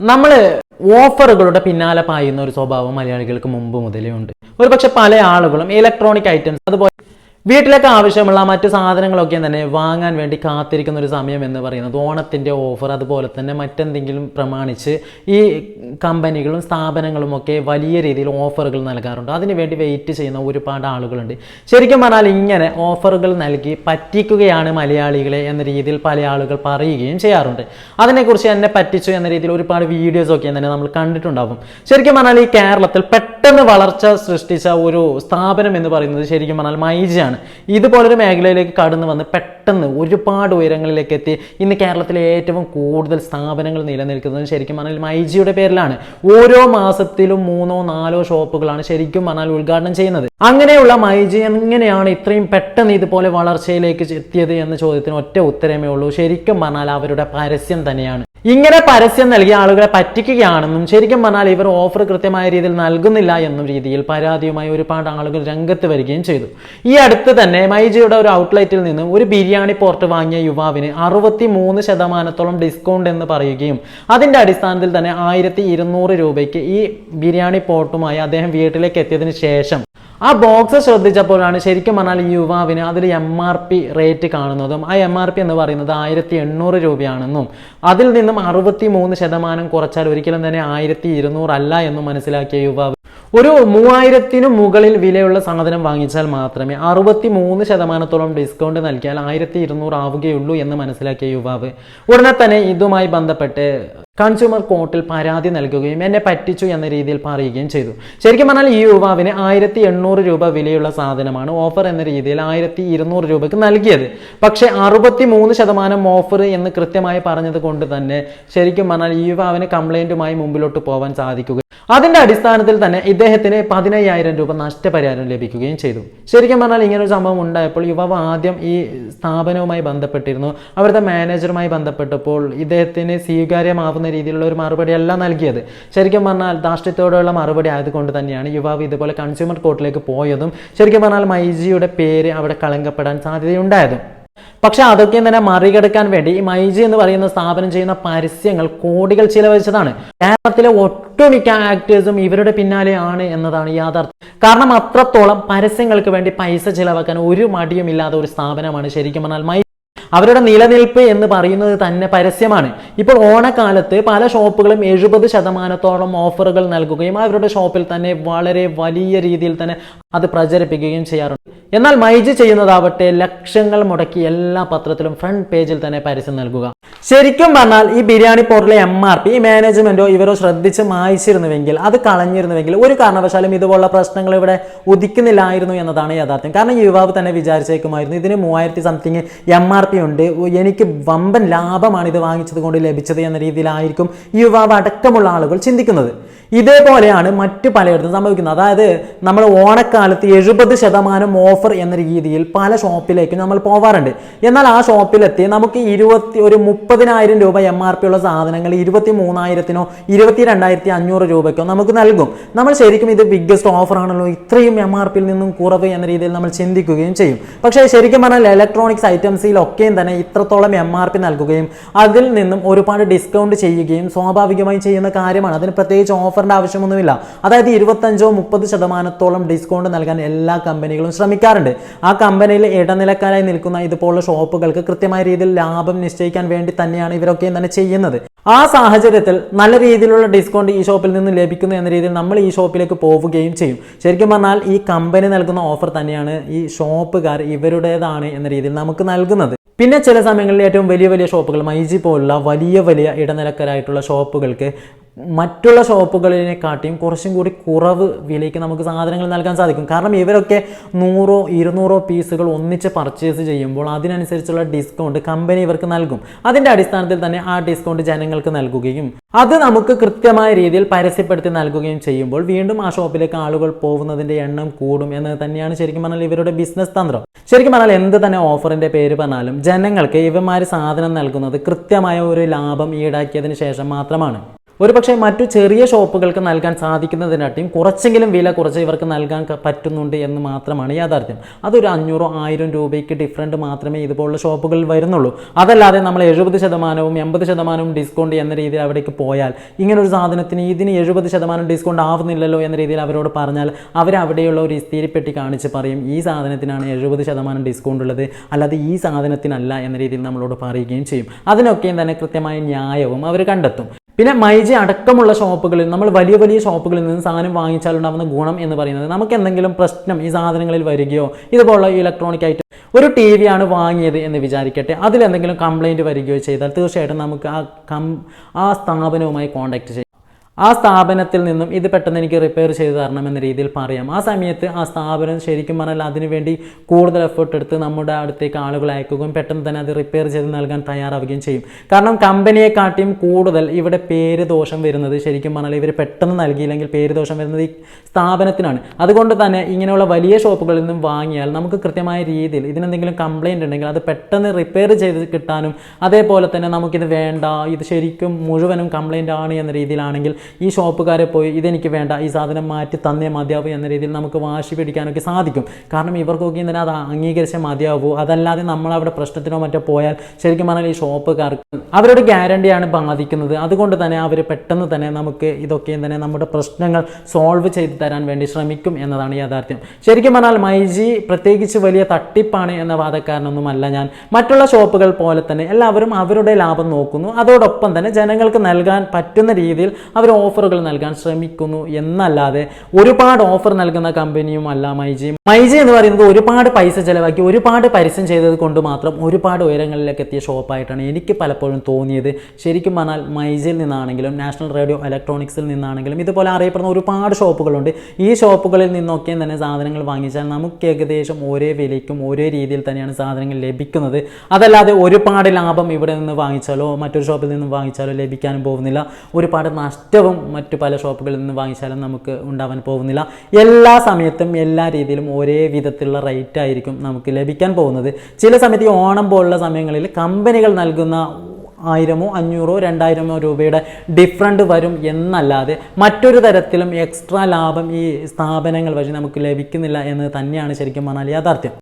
നമ്മൾ ഓഫറുകളുടെ പിന്നാലെ പായുന്ന ഒരു സ്വഭാവം മലയാളികൾക്ക് മുമ്പ് മുതലേ ഉണ്ട്. ഒരുപക്ഷെ പല ആളുകളും ഇലക്ട്രോണിക് ഐറ്റംസ് അതുപോലെ വീട്ടിലേക്ക് ആവശ്യമുള്ള മറ്റ് സാധനങ്ങളൊക്കെ തന്നെ വാങ്ങാൻ വേണ്ടി കാത്തിരിക്കുന്ന ഒരു സമയം എന്ന് പറയുന്നത് ഓണത്തിന്റെ ഓഫർ അതുപോലെ തന്നെ മറ്റെന്തെങ്കിലും പ്രമാണിച്ച് ഈ കമ്പനികളും സ്ഥാപനങ്ങളും ഒക്കെ വലിയ രീതിയിൽ ഓഫറുകൾ നൽകാറുണ്ട്. അതിനുവേണ്ടി വെയിറ്റ് ചെയ്യുന്ന ഒരുപാട് ആളുകളുണ്ട്. ശരിക്കും പറഞ്ഞാൽ ഇങ്ങനെ ഓഫറുകൾ നൽകി പറ്റിക്കുകയാണ് മലയാളികളെ എന്ന രീതിയിൽ പല ആളുകൾ പറയുകയും ചെയ്യാറുണ്ട്. അതിനെക്കുറിച്ച് എന്നെ പറ്റിച്ചു എന്ന രീതിയിൽ ഒരുപാട് വീഡിയോസ് ഒക്കെ തന്നെ നമ്മൾ കണ്ടിട്ടുണ്ടാവും. ശരിക്കും പറഞ്ഞാൽ ഈ കേരളത്തിൽ പെട്ടെന്ന് വളർച്ച സൃഷ്ടിച്ച ഒരു സ്ഥാപനം എന്ന് പറയുന്നത് ശരിക്കും പറഞ്ഞാൽ മൈജിയാണ് ഇതുപോലൊരു മേഖലയിലേക്ക് കടന്നു വന്ന് പെട്ടെന്ന് ഒരുപാട് ഉയരങ്ങളിലേക്ക് എത്തി. ഇന്ന് കേരളത്തിലെ ഏറ്റവും കൂടുതൽ സ്ഥാപനങ്ങൾ നിലനിൽക്കുന്നത് ശരിക്കും പറഞ്ഞാൽ മൈജിയുടെ പേരിലാണ്. ഓരോ മാസത്തിലും മൂന്നോ നാലോ ഷോപ്പുകളാണ് ശരിക്കും പറഞ്ഞാൽ ഉദ്ഘാടനം ചെയ്യുന്നത്. അങ്ങനെയുള്ള മൈജി എങ്ങനെയാണ് ഇത്രയും പെട്ടെന്ന് ഇതുപോലെ വളർച്ചയിലേക്ക് എത്തിയത് എന്ന ചോദ്യത്തിന് ഒറ്റ ഉത്തരമേ ഉള്ളൂ. ശരിക്കും പറഞ്ഞാൽ അവരുടെ പരസ്യം തന്നെയാണ്. ഇങ്ങനെ പരസ്യം നൽകിയ ആളുകളെ പറ്റിക്കുകയാണെന്നും ശരിക്കും പറഞ്ഞാൽ ഇവർ ഓഫർ കൃത്യമായ രീതിയിൽ നൽകുന്നില്ല എന്നും രീതിയിൽ പരാതിയുമായി ഒരുപാട് ആളുകൾ രംഗത്ത് വരികയും ചെയ്തു. ഈ അടുത്ത് തന്നെ മൈജിയുടെ ഒരു ഔട്ട്ലെറ്റിൽ നിന്ന് ഒരു ബിരിയാണി പോർട്ട് വാങ്ങിയ യുവാവിന് അറുപത്തി മൂന്ന് ശതമാനത്തോളം ഡിസ്കൗണ്ട് എന്ന് പറയുകയും അതിന്റെ അടിസ്ഥാനത്തിൽ തന്നെ ആയിരത്തി രൂപയ്ക്ക് ഈ ബിരിയാണി പോർട്ടുമായി അദ്ദേഹം വീട്ടിലേക്ക് എത്തിയതിന് ശേഷം ആ ബോക്സ് ശ്രദ്ധിച്ചപ്പോഴാണ് ശരിക്കും പറഞ്ഞാൽ ഈ യുവാവിന് അതിൽ എം ആർ പി റേറ്റ് കാണുന്നതും ആ എം ആർ പി എന്ന് പറയുന്നത് ആയിരത്തി എണ്ണൂറ് രൂപയാണെന്നും അതിൽ നിന്നും അറുപത്തി മൂന്ന് ശതമാനം കുറച്ചാൽ ഒരിക്കലും തന്നെ ആയിരത്തി ഇരുന്നൂറ് അല്ല എന്നും മനസ്സിലാക്കിയ യുവാവ്. ഒരു മൂവായിരത്തിനു മുകളിൽ വിലയുള്ള സാധനം വാങ്ങിച്ചാൽ മാത്രമേ അറുപത്തി മൂന്ന് ശതമാനത്തോളം ഡിസ്കൗണ്ട് നൽകിയാൽ ആയിരത്തി ഇരുന്നൂറ് ആവുകയുള്ളൂ എന്ന് മനസ്സിലാക്കിയ യുവാവ്. ഉടനെ തന്നെ ഇതുമായി ബന്ധപ്പെട്ട് കൺസ്യൂമർ കോർട്ടിൽ പരാതി നൽകുകയും എന്നെ പറ്റിച്ചു എന്ന രീതിയിൽ പറയുകയും ചെയ്തു. ശരിക്കും പറഞ്ഞാൽ ഈ യുവാവിന് ആയിരത്തി എണ്ണൂറ് രൂപ വിലയുള്ള സാധനമാണ് ഓഫർ എന്ന രീതിയിൽ ആയിരത്തി ഇരുന്നൂറ് രൂപയ്ക്ക് നൽകിയത്. പക്ഷേ അറുപത്തി മൂന്ന് ശതമാനം ഓഫർ എന്ന് കൃത്യമായി പറഞ്ഞത് കൊണ്ട് തന്നെ ശരിക്കും പറഞ്ഞാൽ ഈ യുവാവിന് കംപ്ലൈന്റുമായി മുമ്പിലോട്ട് പോകാൻ സാധിക്കുക അതിന്റെ അടിസ്ഥാനത്തിൽ തന്നെ ഇദ്ദേഹത്തിന് പതിനയ്യായിരം രൂപ നഷ്ടപരിഹാരം ലഭിക്കുകയും ചെയ്തു. ശരിക്കും പറഞ്ഞാൽ ഇങ്ങനെ ഒരു സംഭവം ഉണ്ടായപ്പോൾ യുവാവ് ആദ്യം ഈ സ്ഥാപനവുമായി ബന്ധപ്പെട്ടിരുന്നു. അവരുടെ മാനേജറുമായി ബന്ധപ്പെട്ടപ്പോൾ ഇദ്ദേഹത്തിന് സ്വീകാര്യമാവുന്ന രീതിയിലുള്ള ഒരു മറുപടി അല്ല നൽകിയത്. ശരിക്കും പറഞ്ഞാൽ ധാർഷ്ട്യത്തോടെയുള്ള മറുപടി ആയതുകൊണ്ട് തന്നെയാണ് യുവാവ് ഇതുപോലെ കൺസ്യൂമർ കോർട്ടിലേക്ക് പോയതും ശരിക്കും പറഞ്ഞാൽ മൈജിയുടെ പേര് അവിടെ കളങ്കപ്പെടാൻ സാധ്യതയുണ്ടായതും. പക്ഷെ അതൊക്കെ തന്നെ മറികടക്കാൻ വേണ്ടി ഈ മൈജി എന്ന് പറയുന്ന സ്ഥാപനം ചെയ്യുന്ന പരസ്യങ്ങൾ കോടികൾ ചിലവഴിച്ചതാണ്. കേരളത്തിലെ ഒട്ടുമിക്ക ആക്ടേഴ്സും ഇവരുടെ പിന്നാലെയാണ് എന്നതാണ് യാഥാർത്ഥ്യം. കാരണം അത്രത്തോളം പരസ്യങ്ങൾക്ക് വേണ്ടി പൈസ ചിലവാക്കാൻ ഒരു മടിയും ഇല്ലാത്ത ഒരു സ്ഥാപനമാണ് ശരിക്കും പറഞ്ഞാൽ മൈ അവരുടെ നിലനിൽപ്പ് എന്ന് പറയുന്നത് തന്നെ പരസ്യമാണ്. ഇപ്പോൾ ഓണക്കാലത്ത് പല ഷോപ്പുകളും എഴുപത് ശതമാനത്തോളം ഓഫറുകൾ നൽകുകയും അവരുടെ ഷോപ്പിൽ തന്നെ വളരെ വലിയ രീതിയിൽ തന്നെ അത് പ്രചരിപ്പിക്കുകയും ചെയ്യാറുണ്ട്. എന്നാൽ മൈജി ചെയ്യുന്നതാവട്ടെ ലക്ഷങ്ങൾ മുടക്കി എല്ലാ പത്രത്തിലും ഫ്രണ്ട് പേജിൽ തന്നെ പരസ്യം നൽകുക. ശരിക്കും പറഞ്ഞാൽ ഈ ബിരിയാണി പോർട്ടിലെ എം ആർ പി ഈ മാനേജ്മെന്റോ ഇവരോ ശ്രദ്ധിച്ച് മായിച്ചിരുന്നുവെങ്കിൽ അത് കളഞ്ഞിരുന്നുവെങ്കിൽ ഒരു കാരണവശാലും ഇതുപോലുള്ള പ്രശ്നങ്ങൾ ഇവിടെ ഉദിക്കുന്നില്ലായിരുന്നു എന്നതാണ് യാഥാർത്ഥ്യം. കാരണം യുവാവ് തന്നെ വിചാരിച്ചേക്കുമായിരുന്നു ഇതിന് മൂവായിരത്തി സംതിങ് എം ആർ പി ഉണ്ട് എനിക്ക് വമ്പൻ ലാഭമാണ് ഇത് വാങ്ങിച്ചത് കൊണ്ട് ലഭിച്ചത് എന്ന രീതിയിലായിരിക്കും യുവാവ് അടക്കമുള്ള ആളുകൾ ചിന്തിക്കുന്നത്. ഇതേപോലെയാണ് മറ്റു പലയിടത്തും സംഭവിക്കുന്നത്. അതായത് നമ്മൾ ഓണക്കാലത്ത് എഴുപത് ശതമാനം ഓഫർ എന്ന രീതിയിൽ പല ഷോപ്പിലേക്കും നമ്മൾ പോവാറുണ്ട്. എന്നാൽ ആ ഷോപ്പിലെത്തി നമുക്ക് ഇരുപത്തി ഒരു മുപ്പതിനായിരം രൂപ എം ആർ പി ഉള്ള സാധനങ്ങൾ ഇരുപത്തി മൂന്നായിരത്തിനോ ഇരുപത്തി രണ്ടായിരത്തി അഞ്ഞൂറ് രൂപയ്ക്കോ നമുക്ക് നൽകും. നമ്മൾ ശരിക്കും ഇത് ബിഗ്ഗസ്റ്റ് ഓഫർ ആണല്ലോ. ഇത്രയും എം ആർ പിയിൽ നിന്നും കുറവ് എന്ന രീതിയിൽ നമ്മൾ ചിന്തിക്കുകയും ചെയ്യും. പക്ഷേ ശരിക്കും പറഞ്ഞാൽ ഇലക്ട്രോണിക്സ് ഐറ്റംസിലൊക്കെയും തന്നെ ഇത്രത്തോളം എം ആർ പി നൽകുകയും അതിൽ നിന്നും ഒരുപാട് ഡിസ്കൗണ്ട് ചെയ്യുകയും സ്വാഭാവികമായി ചെയ്യുന്ന കാര്യമാണ്. അതിന് പ്രത്യേകിച്ച് ഓഫറിന്റെ ആവശ്യമൊന്നുമില്ല. അതായത് ഇരുപത്തഞ്ചോ മുപ്പത് ശതമാനത്തോളം ഡിസ്കൗണ്ട് നൽകാൻ എല്ലാ കമ്പനികളും ശ്രമിക്കാറുണ്ട്. ആ കമ്പനിയിൽ ഇടനിലക്കാരായി നിൽക്കുന്ന ഇതുപോലുള്ള ഷോപ്പുകൾക്ക് കൃത്യമായ രീതിയിൽ ലാഭം നിശ്ചയിക്കാൻ വേണ്ടി തന്നെയാണ് ഇവരൊക്കെ തന്നെ ചെയ്യുന്നത്. ആ സാഹചര്യത്തിൽ നല്ല രീതിയിലുള്ള ഡിസ്കൗണ്ട് ഈ ഷോപ്പിൽ നിന്ന് ലഭിക്കുന്നു എന്ന രീതിയിൽ നമ്മൾ ഈ ഷോപ്പിലേക്ക് പോവുകയും ചെയ്യും. ശരിക്കും പറഞ്ഞാൽ ഈ കമ്പനി നൽകുന്ന ഓഫർ തന്നെയാണ് ഈ ഷോപ്പുകാർ ഇവരുടേതാണ് എന്ന രീതിയിൽ നമുക്ക് നൽകുന്നത്. പിന്നെ ചില സമയങ്ങളിൽ ഏറ്റവും വലിയ വലിയ ഷോപ്പുകൾ മൈജി പോലുള്ള വലിയ വലിയ ഇടനിലക്കാരായിട്ടുള്ള ഷോപ്പുകൾക്ക് മറ്റുള്ള ഷോപ്പുകളിനെക്കാട്ടിയും കുറച്ചും കൂടി കുറവ് വിലയ്ക്ക് നമുക്ക് സാധനങ്ങൾ നൽകാൻ സാധിക്കും. കാരണം ഇവരൊക്കെ നൂറോ ഇരുന്നൂറോ പീസുകൾ ഒന്നിച്ച് പർച്ചേസ് ചെയ്യുമ്പോൾ അതിനനുസരിച്ചുള്ള ഡിസ്കൗണ്ട് കമ്പനി ഇവർക്ക് നൽകും. അതിന്റെ അടിസ്ഥാനത്തിൽ തന്നെ ആ ഡിസ്കൗണ്ട് ജനങ്ങൾക്ക് നൽകുകയും അത് നമുക്ക് കൃത്യമായ രീതിയിൽ പരസ്യപ്പെടുത്തി നൽകുകയും ചെയ്യുമ്പോൾ വീണ്ടും ആ ഷോപ്പിലേക്ക് ആളുകൾ പോകുന്നതിന്റെ എണ്ണം കൂടും എന്ന് തന്നെയാണ് ശരിക്കും പറഞ്ഞാൽ ഇവരുടെ ബിസിനസ് തന്ത്രം. ശരിക്കും പറഞ്ഞാൽ എന്ത് തന്നെ ഓഫറിന്റെ പേര് പറഞ്ഞാലും ജനങ്ങൾക്ക് ഇവന്മാർ സാധനം നൽകുന്നത് കൃത്യമായ ഒരു ലാഭം ഈടാക്കിയതിന് ശേഷം മാത്രമാണ്. ഒരു പക്ഷേ മറ്റു ചെറിയ ഷോപ്പുകൾക്ക് നൽകാൻ സാധിക്കുന്നതിനാട്ടിയും കുറച്ചെങ്കിലും വില കുറച്ച് ഇവർക്ക് നൽകാൻ പറ്റുന്നുണ്ട് എന്ന് മാത്രമാണ് യാഥാർത്ഥ്യം. അതൊരു അഞ്ഞൂറോ ആയിരം രൂപയ്ക്ക് ഡിഫറന്റ് മാത്രമേ ഇതുപോലുള്ള ഷോപ്പുകളിൽ വരുന്നുള്ളൂ. അതല്ലാതെ നമ്മൾ എഴുപത് ശതമാനവും എൺപത് ശതമാനവും ഡിസ്കൗണ്ട് എന്ന രീതിയിൽ അവിടേക്ക് പോയാൽ ഇങ്ങനൊരു സാധനത്തിന് ഇതിന് എഴുപത് ശതമാനം ഡിസ്കൗണ്ട് ആവുന്നില്ലല്ലോ എന്ന രീതിയിൽ അവരോട് പറഞ്ഞാൽ അവരവിടെയുള്ള ഒരു ഇസ്തിരിപ്പെട്ടി കാണിച്ച് പറയും ഈ സാധനത്തിനാണ് എഴുപത് ശതമാനം ഡിസ്കൗണ്ട് ഉള്ളത്. അല്ലാതെ ഈ സാധനത്തിനല്ല എന്ന രീതിയിൽ നമ്മളോട് പറയുകയും ചെയ്യും. അതിനൊക്കെയും തന്നെ കൃത്യമായ ന്യായവും അവർ കണ്ടെത്തും. പിന്നെ മൈജി അടക്കമുള്ള ഷോപ്പുകളിൽ നമ്മൾ വലിയ വലിയ ഷോപ്പുകളിൽ നിന്ന് സാധനം വാങ്ങിച്ചാലുണ്ടാവുന്ന ഗുണം എന്ന് പറയുന്നത് നമുക്ക് എന്തെങ്കിലും പ്രശ്നം ഈ സാധനങ്ങളിൽ വരികയോ ഇതുപോലുള്ള ഇലക്ട്രോണിക് ഐറ്റം ഒരു ടി വി ആണ് വാങ്ങിയത് എന്ന് വിചാരിക്കട്ടെ അതിലെന്തെങ്കിലും കംപ്ലൈന്റ് വരികയോ ചെയ്താൽ തീർച്ചയായിട്ടും നമുക്ക് ആ കം ആ സ്ഥാപനവുമായി കോൺടാക്ട് ചെയ്യാം. ആ സ്ഥാപനത്തിൽ നിന്നും ഇത് പെട്ടെന്ന് എനിക്ക് റിപ്പയർ ചെയ്ത് തരണം എന്ന രീതിയിൽ പറയാം. ആ സമയത്ത് ആ സ്ഥാപനം ശരിക്കും പറഞ്ഞാൽ അതിനുവേണ്ടി കൂടുതൽ എഫേർട്ട് എടുത്ത് നമ്മുടെ അടുത്തേക്ക് ആളുകൾ അയക്കുകയും പെട്ടെന്ന് തന്നെ അത് റിപ്പയർ ചെയ്ത് നൽകാൻ തയ്യാറാവുകയും ചെയ്യും. കാരണം കമ്പനിയെക്കാട്ടിയും കൂടുതൽ ഇവിടെ പേര് ദോഷം വരുന്നത് ശരിക്കും പറഞ്ഞാൽ ഇവർ പെട്ടെന്ന് നൽകിയില്ലെങ്കിൽ പേര് ദോഷം വരുന്നത് ഈ സ്ഥാപനത്തിനാണ്. അതുകൊണ്ട് തന്നെ ഇങ്ങനെയുള്ള വലിയ ഷോപ്പുകളിൽ നിന്നും വാങ്ങിയാൽ നമുക്ക് കൃത്യമായ രീതിയിൽ ഇതിനെന്തെങ്കിലും കംപ്ലൈന്റ് ഉണ്ടെങ്കിൽ അത് പെട്ടെന്ന് റിപ്പയർ ചെയ്ത് കിട്ടാനും അതേപോലെ തന്നെ നമുക്കിത് വേണ്ട ഇത് ശരിക്കും മുഴുവനും കംപ്ലൈന്റ് ആണ് എന്ന രീതിയിലാണെങ്കിൽ ഈ ഷോപ്പുകാരെ പോയി ഇതെനിക്ക് വേണ്ട ഈ സാധനം മാറ്റി തന്നേ മതിയാവൂ എന്ന രീതിയിൽ നമുക്ക് വാശി പിടിക്കാനൊക്കെ സാധിക്കും. കാരണം ഇവർക്കൊക്കെ ഇന്നലെ അത് അംഗീകരിച്ചേ മതിയാവൂ. അതല്ലാതെ നമ്മൾ അവിടെ പ്രശ്നത്തിനോ മറ്റോ പോയാൽ ശരിക്കും പറഞ്ഞാൽ ഈ ഷോപ്പുകാർക്ക് അവരുടെ ഗ്യാരണ്ടിയാണ് ബാധിക്കുന്നത്. അതുകൊണ്ട് തന്നെ അവർ പെട്ടെന്ന് തന്നെ നമുക്ക് ഇതൊക്കെയും തന്നെ നമ്മുടെ പ്രശ്നങ്ങൾ സോൾവ് ചെയ്തു തരാൻ വേണ്ടി ശ്രമിക്കും എന്നതാണ് യാഥാർത്ഥ്യം. ശരിക്കും പറഞ്ഞാൽ മൈജി പ്രത്യേകിച്ച് വലിയ തട്ടിപ്പാണ് എന്ന വാദക്കാരനൊന്നുമല്ല ഞാൻ. മറ്റുള്ള ഷോപ്പുകൾ പോലെ തന്നെ എല്ലാവരും അവരുടെ ലാഭം നോക്കുന്നു. അതോടൊപ്പം തന്നെ ജനങ്ങൾക്ക് നൽകാൻ പറ്റുന്ന രീതിയിൽ അവർ ഓഫറുകൾ നൽകാൻ ശ്രമിക്കുന്നു എന്നല്ലാതെ ഒരുപാട് ഓഫർ നൽകുന്ന കമ്പനിയും അല്ല മൈജി. മൈജി എന്ന് പറയുന്നത് ഒരുപാട് പൈസ ചെലവാക്കി ഒരുപാട് പരസ്യം ചെയ്തത് കൊണ്ട് മാത്രം ഒരുപാട് ഉയരങ്ങളിലേക്ക് എത്തിയ ഷോപ്പായിട്ടാണ് എനിക്ക് പലപ്പോഴും തോന്നിയത്. ശരിക്കും പറഞ്ഞാൽ മൈജിയിൽ നിന്നാണെങ്കിലും നാഷണൽ റേഡിയോ ഇലക്ട്രോണിക്സിൽ നിന്നാണെങ്കിലും ഇതുപോലെ അറിയപ്പെടുന്ന ഒരുപാട് ഷോപ്പുകളുണ്ട്. ഈ ഷോപ്പുകളിൽ നിന്നൊക്കെ തന്നെ സാധനങ്ങൾ വാങ്ങിച്ചാൽ നമുക്ക് ഏകദേശം ഒരേ വിലയ്ക്കും ഒരേ രീതിയിൽ തന്നെയാണ് സാധനങ്ങൾ ലഭിക്കുന്നത്. അതല്ലാതെ ഒരുപാട് ലാഭം ഇവിടെ നിന്ന് വാങ്ങിച്ചാലോ മറ്റൊരു ഷോപ്പിൽ നിന്ന് വാങ്ങിച്ചാലോ ലഭിക്കാനും പോകുന്നില്ല. ഒരുപാട് നഷ്ടവും മറ്റു പല ഷോപ്പുകളിൽ നിന്ന് വാങ്ങിച്ചാലും നമുക്ക് ഉണ്ടാവാൻ പോകുന്നില്ല. എല്ലാ സമയത്തും എല്ലാ രീതിയിലും ഒരേ വിധത്തിലുള്ള റേറ്റ് ആയിരിക്കും നമുക്ക് ലഭിക്കാൻ പോകുന്നത്. ചില സമയത്ത് ഈ ഓണം പോലുള്ള സമയങ്ങളിൽ കമ്പനികൾ നൽകുന്ന ആയിരമോ അഞ്ഞൂറോ രണ്ടായിരമോ രൂപയുടെ ഡിഫറന്റ് വരും എന്നല്ലാതെ മറ്റൊരു തരത്തിലും എക്സ്ട്രാ ലാഭം ഈ സ്ഥാപനങ്ങൾ വഴി നമുക്ക് ലഭിക്കുന്നില്ല എന്ന് തന്നെയാണ് ശരിക്കും പറഞ്ഞാൽ യാഥാർത്ഥ്യം.